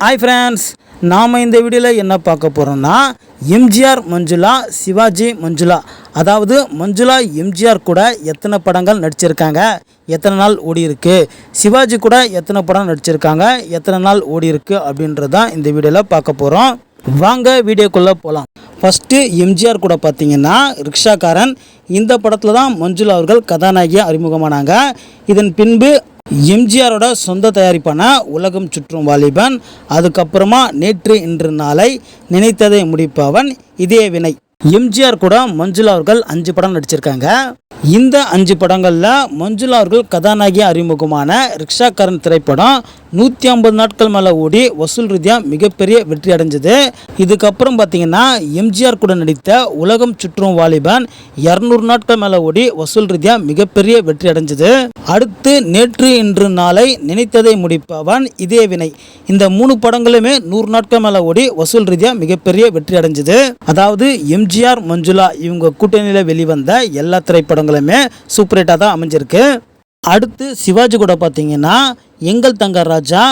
Hi friends நாம் இந்த வீடியோவில் என்ன பார்க்க போகிறோம்னா எம்ஜிஆர் மஞ்சுளா சிவாஜி மஞ்சுளா. அதாவது மஞ்சுளா எம்ஜிஆர் கூட எத்தனை படங்கள் நடிச்சிருக்காங்க எத்தனை நாள் ஓடி இருக்கு சிவாஜி கூட எத்தனை படம் நடிச்சிருக்காங்க எத்தனை நாள் ஓடி இருக்கு அப்படின்றது தான் இந்த வீடியோவில் பார்க்க போகிறோம் வாங்க வீடியோக்குள்ளே போகலாம் ஃபஸ்ட்டு எம்ஜிஆர் கூட பார்த்தீங்கன்னா ரிக்ஷாக்காரன் இந்த படத்தில் தான் மஞ்சுளா அவர்கள் கதாநாயகியாக அறிமுகமானாங்க. இதன் பின்பு எம்ஜிஆரோட சொந்த தயாரிப்பான உலகம் சுற்றும் வாலிபன். அதுக்கப்புறமா நேற்று இன்று நாளை நினைத்ததை முடிப்பவன் இதே வினை எம்ஜிஆர் கூட மஞ்சுளா அவர்கள் அஞ்சு படம் நடிச்சிருக்காங்க. இந்த அஞ்சு படங்களில் மஞ்சுளா அவர்கள் கதாநாயகி அறிமுகமான ரிக்ஷாக்காரன் திரைப்படம் நூற்றி ஐம்பது நாட்கள் மேலே ஓடி வசூல் ரீதியாக மிகப்பெரிய வெற்றி அடைஞ்சது. இதுக்கப்புறம் பார்த்தீங்கன்னா எம்ஜிஆர் கூட நடித்த உலகம் சுற்றும் வாலிபன் இரநூறு நாட்கள் மேலே ஓடி வசூல் ரீதியாக மிகப்பெரிய வெற்றி அடைஞ்சது. அடுத்து நேற்று இன்று நாளை நினைத்ததை முடிப்பவன் இதே வினை. இந்த மூணு படங்களுமே நூறு நாட்கள் மேலே ஓடி வசூல் ரீதியாக மிகப்பெரிய வெற்றி அடைஞ்சது. அதாவது எம்ஜிஆர் மஞ்சுளா இவங்க கூட்டணியில் வெளிவந்த எல்லா திரைப்படங்களும் சூப்பர் சூப்பரேட்டாக தான் அமைஞ்சிருக்கு. அடுத்து சிவாஜி கூட பார்த்தீங்கன்னா எங்கள் தங்க ராஜா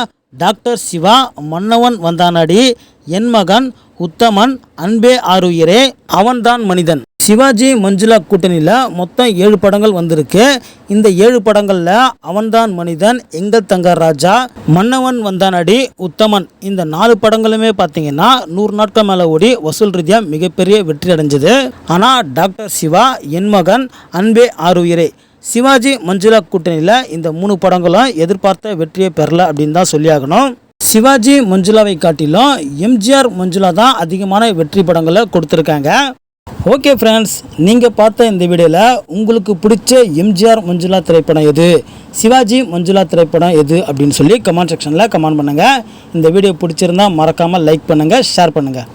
டாக்டர் சிவா மன்னவன் வந்தானடி என் மகன் உத்தமன் அன்பே ஆருயிரே அவன்தான் மனிதன். சிவாஜி மஞ்சுளா கூட்டணியில் மொத்தம் ஏழு படங்கள் வந்திருக்கு. இந்த ஏழு படங்களில் அவன்தான் மனிதன் எங்கள் தங்க ராஜா மன்னவன் வந்தானடி உத்தமன். இந்த நாலு படங்களுமே பார்த்தீங்கன்னா நூறு நாட்கள் மேலே ஓடி வசூல் ரீதியாக மிகப்பெரிய வெற்றி அடைஞ்சது. ஆனால் டாக்டர் சிவா என் மகன் அன்பே ஆருயிரே சிவாஜி மஞ்சுளா கூட்டணியில் இந்த மூணு படங்களும் எதிர்பார்த்த வெற்றியை பெறல அப்படின்னு தான் சொல்லியாகணும். சிவாஜி மஞ்சுளாவை காட்டிலும் எம்ஜிஆர் மஞ்சுளா தான் அதிகமான வெற்றி படங்களை கொடுத்துருக்காங்க. ஓகே ஃப்ரெண்ட்ஸ் நீங்கள் பார்த்த இந்த வீடியோவில் உங்களுக்கு பிடிச்ச எம்ஜிஆர் மஞ்சுளா திரைப்படம் எது? சிவாஜி மஞ்சுளா திரைப்படம் எது? அப்படின்னு சொல்லி கமெண்ட் செக்ஷனில் கமெண்ட் பண்ணுங்கள் இந்த வீடியோ பிடிச்சிருந்தா மறக்காமல் லைக் பண்ணுங்கள் ஷேர் பண்ணுங்கள்